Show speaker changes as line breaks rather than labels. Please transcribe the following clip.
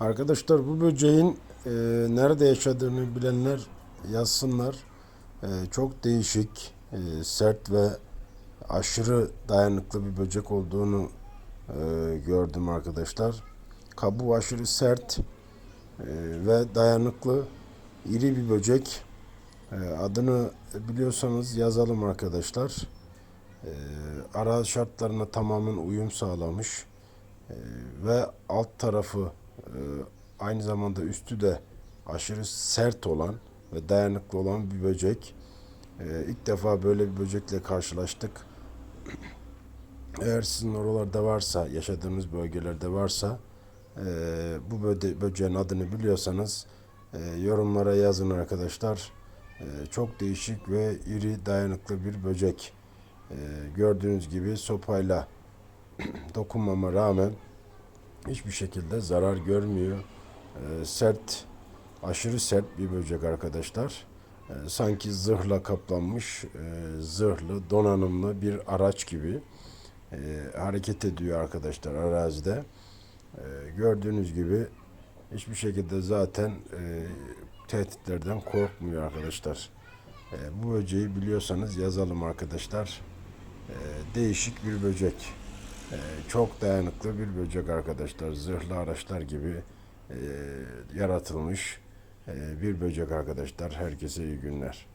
Arkadaşlar bu böceğin e, nerede yaşadığını bilenler yazsınlar. E, çok değişik, e, sert ve aşırı dayanıklı bir böcek olduğunu e, gördüm arkadaşlar. Kabuğu aşırı sert e, ve dayanıklı, iri bir böcek. E, adını biliyorsanız yazalım arkadaşlar. E, ara şartlarına tamamen uyum sağlamış E, ve alt tarafı aynı zamanda üstü de aşırı sert olan ve dayanıklı olan bir böcek. E, ilk defa böyle bir böcekle karşılaştık. Eğer sizin oralarda varsa, yaşadığınız bölgelerde varsa e, bu böceğin adını biliyorsanız e, yorumlara yazın arkadaşlar. E, çok değişik ve iri dayanıklı bir böcek. Gördüğünüz gibi sopayla dokunmama rağmen hiçbir şekilde zarar görmüyor. E, sert, aşırı sert bir böcek arkadaşlar. E, sanki zırhla kaplanmış, e, zırhlı, donanımlı bir araç gibi e, hareket ediyor arkadaşlar arazide. E, gördüğünüz gibi hiçbir şekilde zaten e, tehditlerden korkmuyor arkadaşlar. Bu böceği biliyorsanız yazalım arkadaşlar. Değişik bir böcek. E, çok dayanıklı bir böcek arkadaşlar. Zırhlı araçlar gibi e, yaratılmış e, bir böcek arkadaşlar. Herkese iyi günler.